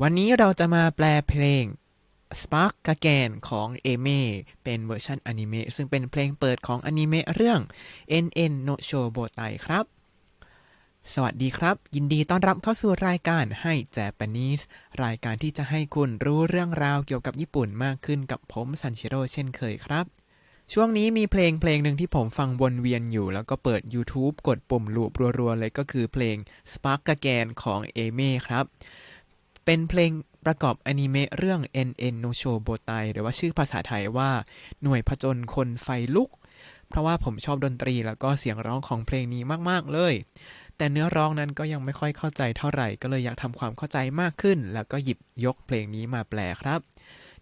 วันนี้เราจะมาแปลเพลง Spark Again ของเอเมเป็นเวอร์ชันอนิเมะซึ่งเป็นเพลงเปิดของอนิเมะเรื่อง NN no Shobotai ครับ สวัสดีครับ ยินดีต้อนรับเข้าสู่รายการให้ Japanese รายการที่จะให้คุณรู้เรื่องราวเกี่ยวกับญี่ปุ่นมากขึ้นกับผมซันชิโร่เช่นเคยครับ ช่วงนี้มีเพลงเพลงหนึ่งที่ผมฟังวนเวียนอยู่ แล้วก็เปิด YouTube กดปุ่มลูปรัวๆเลยก็คือเพลง Spark Again ของเอเมครับ เป็นเพลงประกอบอนิเมะเรื่อง NN no Show Botai หรือว่าชื่อภาษาไทยว่าหน่วยผจญคนไฟลุก เพราะว่าผมชอบดนตรีแล้วก็เสียงร้องของเพลงนี้มากๆเลย แต่เนื้อร้องนั้นก็ยังไม่ค่อยเข้าใจเท่าไหร่ ก็เลยอยากทำความเข้าใจมากขึ้น แล้วก็หยิบยกเพลงนี้มาแปลครับ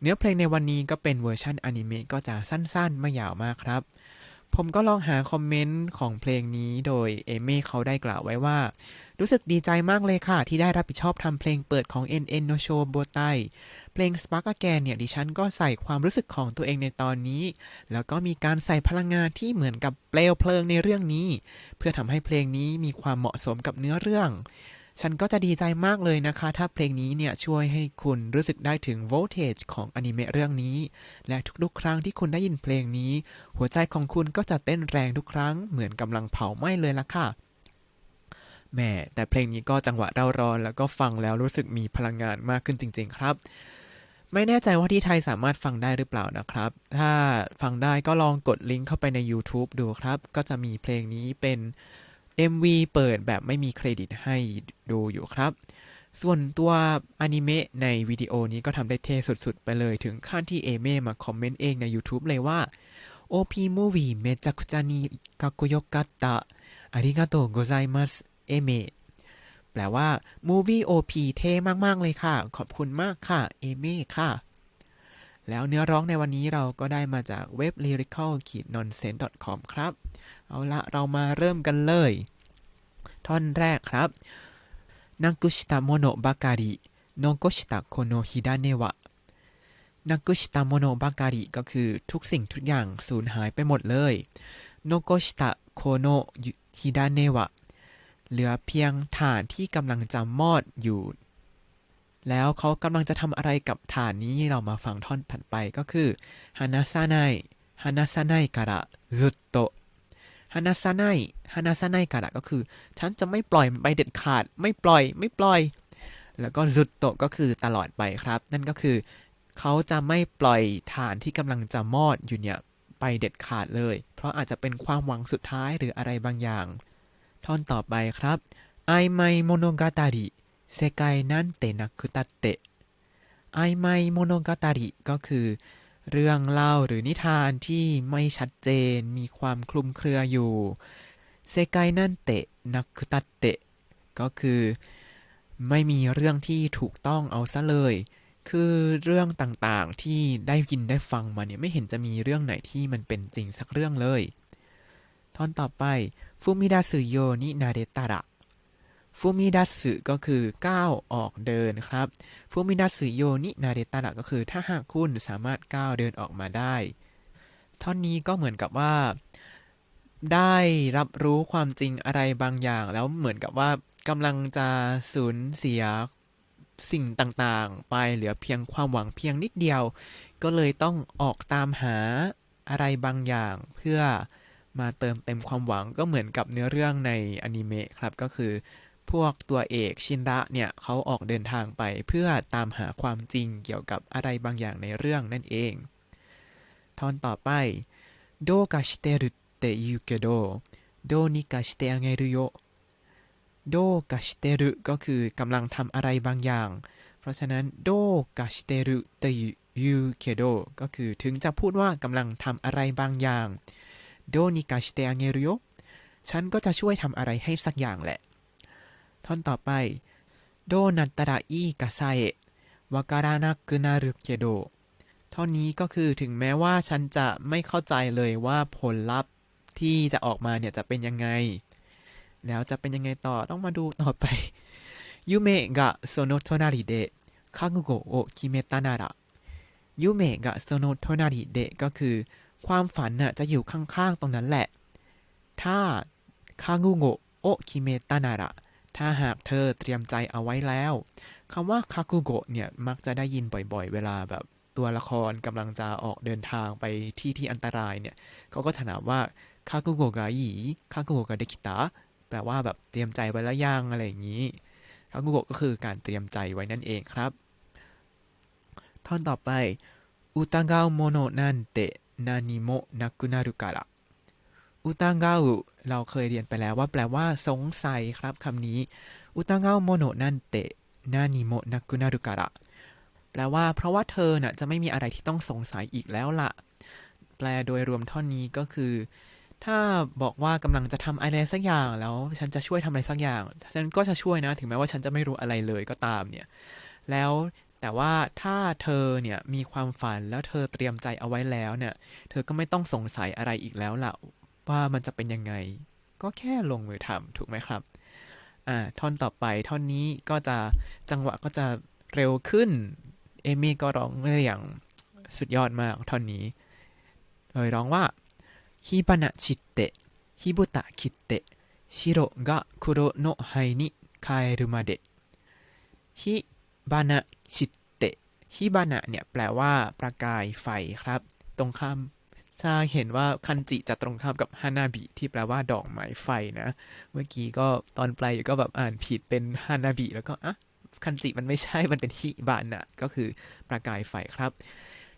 เนื้อเพลงในวันนี้ก็เป็นเวอร์ชันอนิเมะก็จะสั้นๆ ไม่ยาวมากครับ ผมก็ลองหาคอมเมนต์ของเพลงนี้โดยเอเม่เขาได้กล่าวไว้ว่า รู้สึกดีใจมากเลยค่ะ ที่ได้รับผิดชอบทำเพลงเปิดของ NN no Show b o t a i เพลง Spark Again เนี่ยดิฉันก็ใส่ความรู้สึกของตัวเองในตอนนี้ แล้วก็มีการใส่พลังงานที่เหมือนกับเปลวเพลิงในเรื่องนี้ เพื่อทำให้เพลงนี้มีความเหมาะสมกับเนื้อเรื่อง ฉันก็จะดีใจมากเลยนะคะ ถ้าเพลงนี้เนี่ยช่วยให้คุณรู้สึกได้ถึง voltage ของอนิเมะเรื่องนี้ และทุกๆ ครั้งที่คุณได้ยินเพลงนี้ หัวใจของคุณก็จะเต้นแรงทุกครั้งเหมือนกำลังเผาไหม้เลยล่ะค่ะแหม่แต่เพลงนี้ก็จังหวะเร่าร้อน แล้วก็ฟังแล้วรู้สึกมีพลังงานมากขึ้นจริง ๆ ครับ ไม่แน่ใจว่าที่ไทยสามารถฟังได้หรือเปล่านะครับ ถ้าฟังได้ก็ลองกดลิงก์เข้าไปใน YouTube ดูครับ ก็จะมีเพลงนี้เป็น MV เปิดแบบไม่มีเครดิตให้ดูอยู่ครับ ส่วนตัวอนิเมะในวิดีโอนี้ก็ทำได้เท่สุดๆ ไปเลยถึงขั้นที่เอเม่มาคอมเมนต์เองใน YouTube เลยว่า OP Movie めちゃくちゃにかっこよかったありがとうございますเอเมแปลว่า Movie OP เท่มาก ๆ เลยค่ะ ขอบคุณมากค่ะ เอเมค่ะ แล้วเนื้อร้องในวันนี้เราก็ได้มาจากเว็บ lyrical n o n s e n s e com ครับ เอาละเรามาเริ่มกันเลย ท่อนแรกครับนักุชิตาโมโนบาการินโกชิตาโคโนฮิดาเนวะนักุชิตาโมโนบาการิก็คือทุกสิ่งทุกอย่างสูญหายไปหมดเลยนโกชิตาโคโนฮิดาเนวะเหลือเพียงฐานที่กำลังจะมอดอยู่ แล้วเขากำลังจะทำอะไรกับฐานนี้เรามาฟังท่อนถัดไปก็คือฮานาซานายฮานาซานายการะซุตโต ฮานาซาไนฮานาซาไนการะก็คือ ฉันจะไม่ปล่อยไปเด็ดขาด ไม่ปล่อย ไม่ปล่อย แล้วก็ซุตโตก็คือตลอดไปครับ นั่นก็คือ เขาจะไม่ปล่อยฐานที่กำลังจะมอดอยู่เนี่ยไปเด็ดขาดเลย เพราะอาจจะเป็นความหวังสุดท้ายหรืออะไรบางอย่าง ท่อนต่อไปครับไอไมโมโนกาตาริเซกายนันเตนักคุตัตเตะไอไมโมโนกาตาริก็คือ เรื่องเล่าหรือนิทานที่ไม่ชัดเจนมีความคลุมเครืออยู่เซกายนันเตะนักตัตเตะก็คือไม่มีเรื่องที่ถูกต้องเอาซะเลย คือเรื่องต่างๆที่ได้ยินได้ฟังมาเนี่ย ไม่เห็นจะมีเรื่องไหนที่มันเป็นจริงสักเรื่องเลย ท่อนต่อไปฟูมิดาสึโยนินาเดตาระ ฟูมิดาสึก็คือก้าวออกเดินครับฟูมิดาสึโยนินาเดตาระก็คือถ้าหากคุณสามารถก้าวเดินออกมาได้ ท่อนนี้ก็เหมือนกับว่า ได้รับรู้ความจริงอะไรบางอย่าง แล้วเหมือนกับว่ากำลังจะสูญเสียสิ่งต่างๆ ไปเหลือเพียงความหวังเพียงนิดเดียว ก็เลยต้องออกตามหาอะไรบางอย่างเพื่อมาเติมเต็มความหวังก็เหมือนกับเนื้อเรื่องในอนิเมะครับก็คือ พวกตัวเอกชินระเนี่ยเขาออกเดินทางไปเพื่อตามหาความจริงเกี่ยวกับอะไรบางอย่างในเรื่องนั่นเอง ท่อนต่อไปโดกาชิเตรุเตยูเกโดโดนิกาชิเตอเงรุโยโดกาชิเตรุก็คือกำลังทำอะไรบางอย่าง เพราะฉะนั้นโดกาชิเตรุเตยูเกโดก็คือถึงจะพูดว่ากำลังทำอะไรบางอย่างโดนิกาชิเตอเงรุโยฉันก็จะช่วยทำอะไรให้สักอย่างแหละ ท่อนต่อไปโดนัตตระอีกาไซเอวาการานักุนารุเกโดท่อนนี้ก็คือถึงแม้ว่าฉันจะไม่เข้าใจเลยว่าผลลัพธ์ที่จะออกมาเนี่ยจะเป็นยังไง แล้วจะเป็นยังไงต่อต้องมาดูต่อไปยูเมะกะโซโนโทนาริเดะคากุโกะโอคิเมตานาระยูเมะกะโซโนโทนาริเดะก็คือ ความฝันน่ะจะอยู่ข้างๆตรงนั้นแหละ ถ้าคากุโกะโอคิเมตานาระ ถ้าหากเธอเตรียมใจเอาไว้แล้วคำว่าคากุโกะเนี่ยมักจะได้ยินบ่อยๆ เวลาแบบตัวละครกำลังจะออกเดินทางไปที่ที่อันตรายเนี่ยเขาก็จะถามว่าคากุโกะกะอีคากุโกะกะเดคิตะแปลว่าแบบเตรียมใจไว้แล้วยังอะไรอย่างนี้คากุโกะก็คือการเตรียมใจไว้นั่นเองครับ ท่อนต่อไปอุตังกาโมโนนันเตนานิโมนักุนารุการะ อุตังกาเราเคยเรียนไปแล้วว่าแปลว่าสงสัยครับคำนี้อุตังกาโมโนนันเตะนานิโมนักุนารุการะแปลว่าเพราะว่าเธอน่ะจะไม่มีอะไรที่ต้องสงสัยอีกแล้วล่ะ แปลโดยรวมท่อนนี้ก็คือ ถ้าบอกว่ากำลังจะทำอะไรสักอย่างแล้ว ฉันจะช่วยทำอะไรสักอย่าง ฉันก็จะช่วยนะ ถึงแม้ว่าฉันจะไม่รู้อะไรเลยก็ตามเนี่ย แล้วแต่ว่าถ้าเธอเนี่ยมีความฝันแล้วเธอเตรียมใจเอาไว้แล้วเนี่ย เธอก็ไม่ต้องสงสัยอะไรอีกแล้วล่ะ ว่ามันจะเป็นยังไง ก็แค่ลงมือทำถูกไหมครับอ่าท่อนต่อไปท่อนนี้ก็จะจังหวะก็จะเร็วขึ้น เอมี่ก็ร้องได้อย่างสุดยอดมากท่อนนี้ โดยร้องว่าฮิบานะชิเตะฮิบุตะคิเตะชิโรกะคุโรโนไฮนิคาเอรุมาเดะฮิบานะชิเตะฮิบานะเนี่ยแปลว่าประกายไฟครับ ตรงข้าม ถ้าเห็นว่าคันจิจะตรงข้ามกับฮานาบิที่แปลว่าดอกไม้ไฟนะ เมื่อกี้ก็ตอนปลายก็แบบอ่านผิดเป็นฮานาบิแล้วก็อะคันจิมันไม่ใช่ มันเป็นฮิบานะก็คือประกายไฟครับ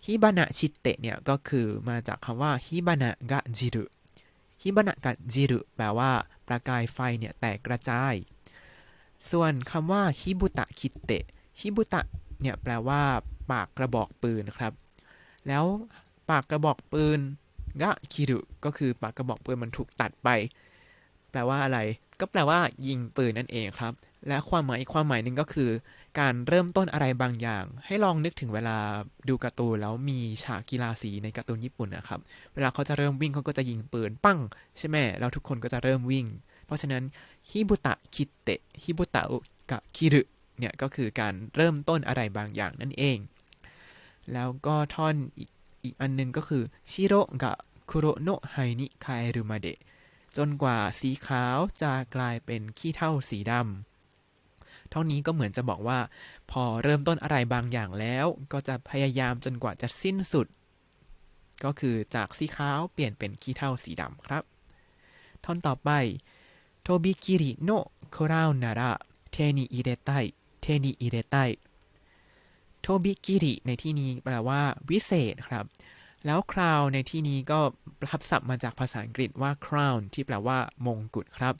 ฮิบานะชิเตะเนี่ยก็คือมาจากคำว่าฮิบานะกะจิรุฮิบานะกะจิรุแปลว่าประกายไฟเนี่ยแตกกระจาย ส่วนคำว่าฮิบุตะคิเตะฮิบุตะเนี่ยแปลว่าปากกระบอกปืนครับ แล้ว ปากกระบอกปืนกะคิรุก็คือปากกระบอกปืนมันถูกตัดไป แปลว่าอะไร ก็แปลว่า ยิงปืนนั่นเองครับ และความหมายอีกความหมายหนึ่งก็คือ การเริ่มต้นอะไรบางอย่าง ให้ลองนึกถึงเวลาดูการ์ตูนแล้วมีฉากกีฬาสีในการ์ตูนญี่ปุ่นนะครับ เวลาเขาจะเริ่มวิ่งเขาก็จะยิงปืนปั้งใช่ไหมแล้วทุกคนก็จะเริ่มวิ่ง เพราะฉะนั้นฮิบุตะคิเตะฮิบุตะกะคิรุเนี่ยก็คือการเริ่มต้นอะไรบางอย่างนั่นเอง แล้วก็ท่อนอีก อีกอันหนึงก็คือชิโรกะคุโรโนไฮนิคาเอรุมาเดะจนกว่าสีขาวจะกลายเป็นขี้เถ้าสีดำเท่านี้ก็เหมือนจะบอกว่า พอเริ่มต้นอะไรบางอย่างแล้ว ก็จะพยายามจนกว่าจะสิ้นสุด ก็คือจากสีขาวเปลี่ยนเป็นขี้เถ้าสีดำครับ ท่อนต่อไปโทบิคิริโนโคราวนาระเทนิอิเรไตเทนิอิเรไต โทบิกิริในที่นี้แปลว่าวิเศษครับ แล้วคราวในที่นี้ก็รับศัพท์มาจากภาษาอังกฤษว่า crown ที่แปลว่ามงกุฎครับ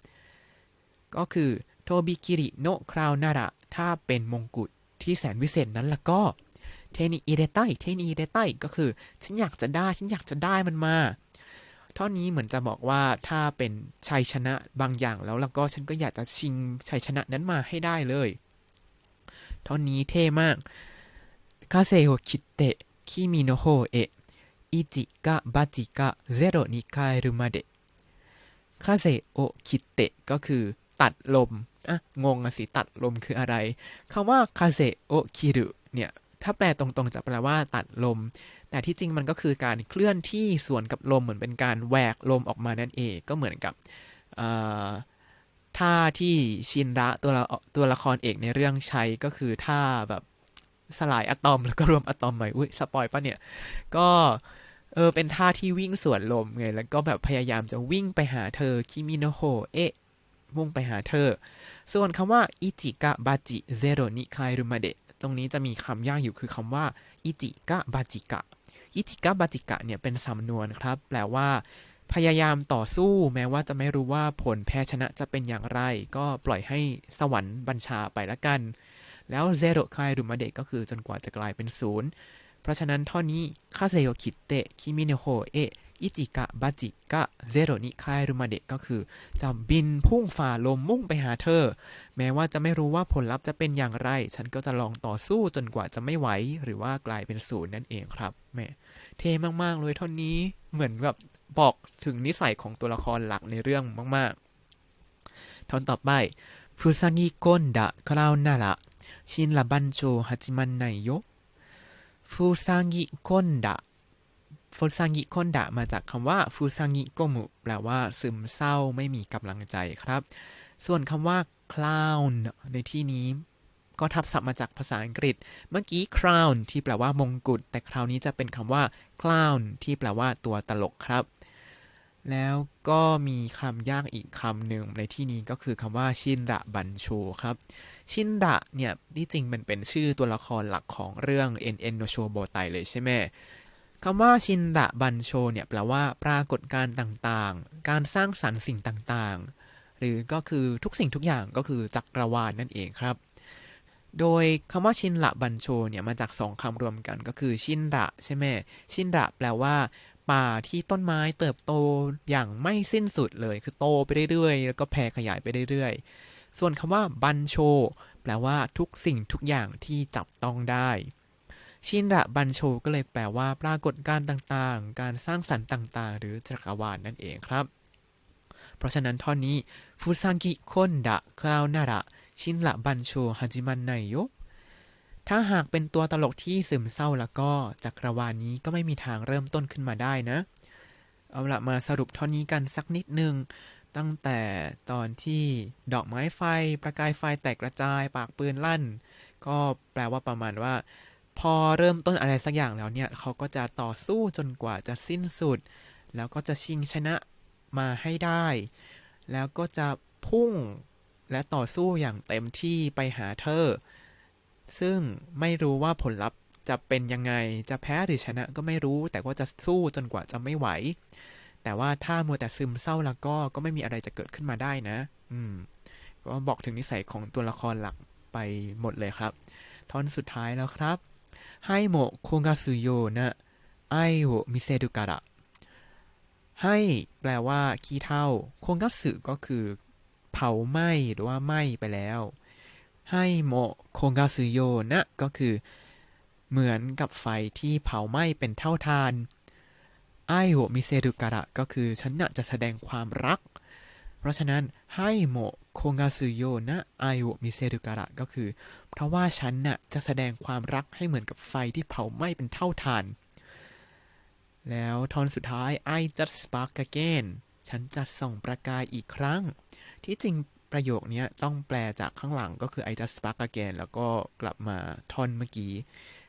ก็คือโทบิกิริโนคราวนาระถ้าเป็นมงกุฎที่แสนวิเศษนั้นละก็เทนิอิเรไตเทนิอิเรไตก็คือ ฉันอยากจะได้ ฉันอยากจะได้มันมาท่อนี้เหมือนจะบอกว่าถ้าเป็นชัยชนะบางอย่างแล้วแล้วก็ฉันก็อยากจะชิงชัยชนะนั้นมาให้ได้เลย ท่อนนี้เท่มาก คาเซโอคิเตะคิมิโนโฮเอะอิจิกะบาจิกะเซโรนิคาเอรุมาเดะคาเซโอคิเตะก็คือตัดลมอะงงสิตัดลมคืออะไรคำว่าคาเซโอคิรุเนี่ยถ้าแปลตรงๆจะแปลว่าตัดลม แต่ที่จริงมันก็คือการเคลื่อนที่สวนกับลมเหมือนเป็นการแหวกลมออกมานั่นเองก็เหมือนกับท่าที่ชินระตัวละตัวละครเอกในเรื่องใช้ก็คือท่าแบบ สลายอะตอมแล้วก็รวมอะตอมใหม่อุ้ยสปอยปะเนี่ย ก็เออเป็นท่าที่วิ่งสวนลมไง แล้วก็แบบพยายามจะวิ่งไปหาเธอคิมิโนโฮเอะมุ่งไปหาเธอ ส่วนคำว่าอิจิกะบาจิเซโรนิคายรุมาเดะตรงนี้จะมีคำยากอยู่คือคำว่าอิจิกะบาจิกะอิจิกะบาจิกะเนี่ยเป็นสำนวนครับ แปลว่า พยายามต่อสู้แม้ว่าจะไม่รู้ว่าผลแพ้ชนะจะเป็นอย่างไร ก็ปล่อยให้สวรรค์บัญชาไปละกัน แล้วเซโรคายรุมาเดะก็คือจนกว่าจะกลายเป็นศูนย์เพราะฉะนั้นท่อนี้คาเซโยคิเตะคิมิเนโฮเอะอิจิกะบาจิกะเซโรนิคายรุมาเดะก็คือจะบินพุ่งฝ่าลมมุ่งไปหาเธอ แม้ว่าจะไม่รู้ว่าผลลัพธ์จะเป็นอย่างไร ฉันก็จะลองต่อสู้จนกว่าจะไม่ไหว หรือว่ากลายเป็นศูนย์นั่นเองครับแม่เท่มากๆเลยท่อนนี้เหมือนแบบบอกถึงนิสัยของตัวละครหลักในเรื่องมาก ๆ ท่อนต่อไปฟุซางิโกนดะคราวนาระ ชินละบันโชฮัจิมันไนโยฟูซังิคอนดะฟูซังิคอนดะมาจากคำว่าฟูซังกิโกมุแปลว่าซึมเศร้าไม่มีกำลังใจครับ ส่วนคำว่า clown ในที่นี้ก็ทับศัพท์มาจากภาษาอังกฤษ เมื่อกี้ crown ที่แปลว่ามงกุฎแต่คราวนี้จะเป็นคำว่า clown ที่แปลว่าตัวตลกครับ แล้วก็มีคำยากอีกคำหนึ่งในที่นี้ก็คือคำว่าชินระบันโชครับ ชินระเนี่ยที่จริงมันเป็นชื่อตัวละครหลักของเรื่อง n n no Show โบไตเลยใช่ไหมคำว่าชินระบันโชเนี่ยแปลว่าปรากฏการณ์ต่างๆ การสร้างสรรค์สิ่งต่างๆ หรือก็คือทุกสิ่งทุกอย่างก็คือจักรวาลนั่นเองครับ โดยคำว่าชินระบันโชเนี่ยมาจากสองคำรวมกันก็คือชินระใช่ไหมชินระแปลว่า ป่าที่ต้นไม้เติบโตอย่างไม่สิ้นสุดเลย คือโตไปเรื่อยๆ แล้วก็แผ่ขยายไปเรื่อยๆ ส่วนคำว่าบันโช แปลว่าทุกสิ่งทุกอย่างที่จับต้องได้ชินระบันโชก็เลยแปลว่าปรากฏการณ์ต่างๆ การสร้างสรรค์ต่างๆ หรือจักรวาลนั่นเองครับ เพราะฉะนั้นท่อนนี้ฟูซังกิคนดะคราวนาระชินระบันโชฮาจิมันไนโย ถ้าหากเป็นตัวตลกที่ซึมเศร้าแล้วก็จักรวาลนี้ก็ไม่มีทางเริ่มต้นขึ้นมาได้นะ เอาละมาสรุปท่อนนี้กันสักนิดนึง ตั้งแต่ตอนที่ดอกไม้ไฟ ประกายไฟแตกกระจายปากปืนลั่น ก็แปลว่าประมาณว่า พอเริ่มต้นอะไรสักอย่างแล้วเนี่ย เขาก็จะต่อสู้จนกว่าจะสิ้นสุด แล้วก็จะชิงชนะมาให้ได้ แล้วก็จะพุ่งและต่อสู้อย่างเต็มที่ไปหาเธอ ซึ่งไม่รู้ว่าผลลัพธ์จะเป็นยังไง จะแพ้หรือชนะก็ไม่รู้ แต่ก็จะสู้จนกว่าจะไม่ไหว แต่ว่าถ้ามัวแต่ซึมเศร้าแล้วก็ก็ไม่มีอะไรจะเกิดขึ้นมาได้นะ อืม ก็บอกถึงนิสัยของตัวละครหลักไปหมดเลยครับ ท่อนสุดท้ายแล้วครับให้โมโคงาสุโยนะไอโอมิเซดุการะให้แปลว่าขี้เท่าโคงาสึก็คือ เผาไหม้หรือว่าไหม้ไปแล้ว ให้โมโคงาสุโยนะ ก็คือเหมือนกับไฟที่เผาไหม้เป็นเท่าทานไอโอมิเซดุการะก็คือฉันน่ะจะแสดงความรัก เพราะฉะนั้นให้โมโคงาสุโยนะไอโอมิเซดุการะก็คือ เพราะว่าฉันน่ะจะแสดงความรักให้เหมือนกับไฟที่เผาไหม้เป็นเท่าทาน แล้วทอนสุดท้าย I just spark again ฉันจะส่องประกายอีกครั้ง ที่จริง ประโยคนี้ต้องแปลจากข้างหลังก็คือ I just spark again แล้วก็กลับมาท่อนเมื่อกี้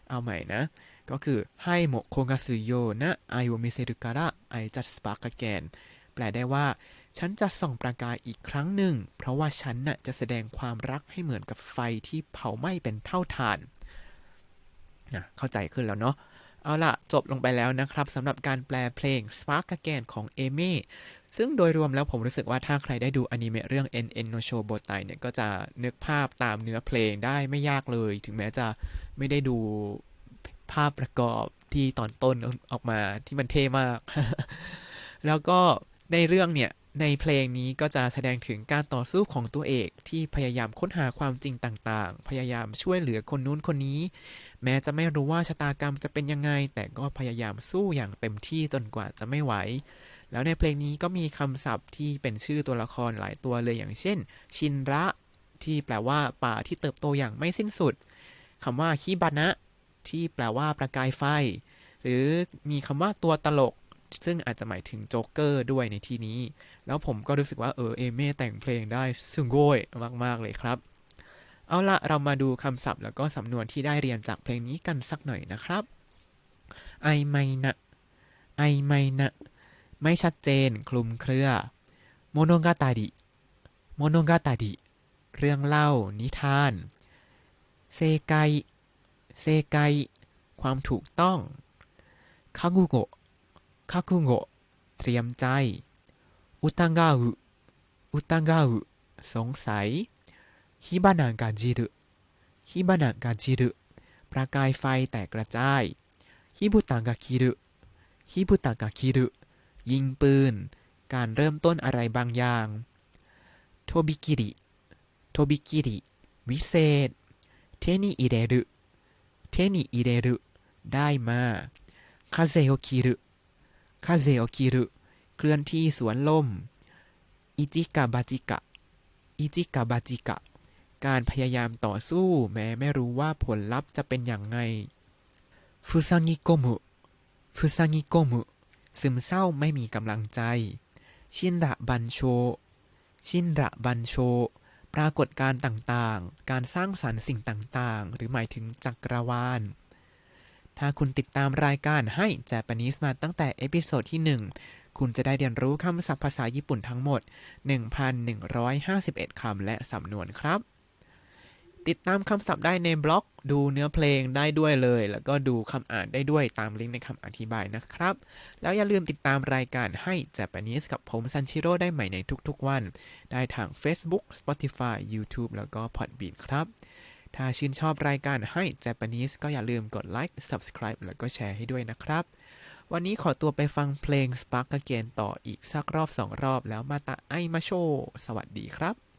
เอาใหม่นะ ก็คือให้โมโคงาสุโยนะไอโอมิเซรุการะไอจัสปาร์กแกนแปลได้ว่า ฉันจะส่องประกายอีกครั้งหนึ่ง เพราะว่าฉันน่ะจะแสดงความรักให้เหมือนกับไฟที่เผาไหม้เป็นเท่าทานนะเข้าใจขึ้นแล้วเนาะเอาล่ะ จบลงไปแล้วนะครับสำหรับการแปลเพลง Spark Again ของเอเม่ ซึ่งโดยรวมแล้วผมรู้สึกว่าถ้าใครได้ดูอนิเมะเรื่อง N N no Show b o t a i เนี่ยก็จะนึกภาพตามเนื้อเพลงได้ไม่ยากเลย ถึงแม้จะไม่ได้ดูภาพประกอบที่ตอนต้นออกมาที่มันเท่มาก แล้วก็ในเรื่องเนี่ยในเพลงนี้ก็จะแสดงถึงการต่อสู้ของตัวเอกที่พยายามค้นหาความจริงต่างๆ พยายามช่วยเหลือคนนู้นคนนี้ แม้จะไม่รู้ว่าชะตากรรมจะเป็นยังไง แต่ก็พยายามสู้อย่างเต็มที่จนกว่าจะไม่ไหว แล้วในเพลงนี้ก็มีคำศัพท์ที่เป็นชื่อตัวละครหลายตัวเลยอย่างเช่น ชินระ ที่แปลว่าป่าที่เติบโตอย่างไม่สิ้นสุดคำว่าคิบานะ ที่แปลว่าประกายไฟ หรือมีคำว่าตัวตลก ซึ่งอาจจะหมายถึงโจ๊กเกอร์ด้วยในที่นี้ แล้วผมก็รู้สึกว่าเออเอเม่แต่งเพลงได้สุงโกยมาก ๆ เลยครับ เอาละเรามาดูคำศัพท์แล้วก็สำนวนที่ได้เรียนจากเพลงนี้กันสักหน่อยนะครับ ไอไมนะไอไมนะ ไม่ชัดเจนคลุมเครือ โมโนกาตาดิโมโนกาตาดิเรื่องเล่า นิทาน เซไกเซไกความถูกต้อง คากุโกะคากุโกะเตรียมใจ อุตังกาอุอุตังกาอุสงสัย ฮิบานากาจิรุฮิบานากาจิรุประกายไฟแตกกระจายฮิบุตังกาคิรุฮิบุตังกาคิรุ ยิงปืน การเริ่มต้นอะไรบางอย่าง โทบิกิริ โทบิกิริ วิเศษ เทนิอิเรรุ เทนิอิเรรุ ได้มา คาเซโอคิรุ คาเซโอคิรุ เคลื่อนที่สวนลม อิจิกาบาจิกะ อิจิกาบาจิกะ การพยายามต่อสู้แม้ไม่รู้ว่าผลลัพธ์จะเป็นอย่างไงฟุซังิโกมุฟุซังิโกมุ ซึมเศร้าไม่มีกำลังใจ ชินระบันโช ชินระบันโช ปรากฏการ์ต่างๆ การสร้างสรรค์สิ่งต่างๆ หรือหมายถึงจักรวาล ถ้าคุณติดตามรายการให้ Japanese มาตั้งแต่เอพิโซดที่ 1 คุณจะได้เรียนรู้คำศัพท์ภาษาญี่ปุ่นทั้งหมด 1,151 คำและสำนวนครับ ติดตามคำศัพท์ได้ในบล็อก ดูเนื้อเพลงได้ด้วยเลย แล้วก็ดูคำอ่านได้ด้วยตามลิงก์ในคำอธิบายนะครับ แล้วอย่าลืมติดตามรายการให้ Japanese กับผมซันชิโร่ได้ใหม่ในทุกๆวัน ได้ทาง Facebook Spotify YouTube แล้วก็ Podbean ครับ ถ้าชื่นชอบรายการให้ Japanese ก็อย่าลืมกดไลค์ Subscribe แล้วก็แชร์ให้ด้วยนะครับ วันนี้ขอตัวไปฟังเพลง Spark Again ต่ออีกสักรอบสองรอบแล้วมาตะไอมาโช สวัสดีครับ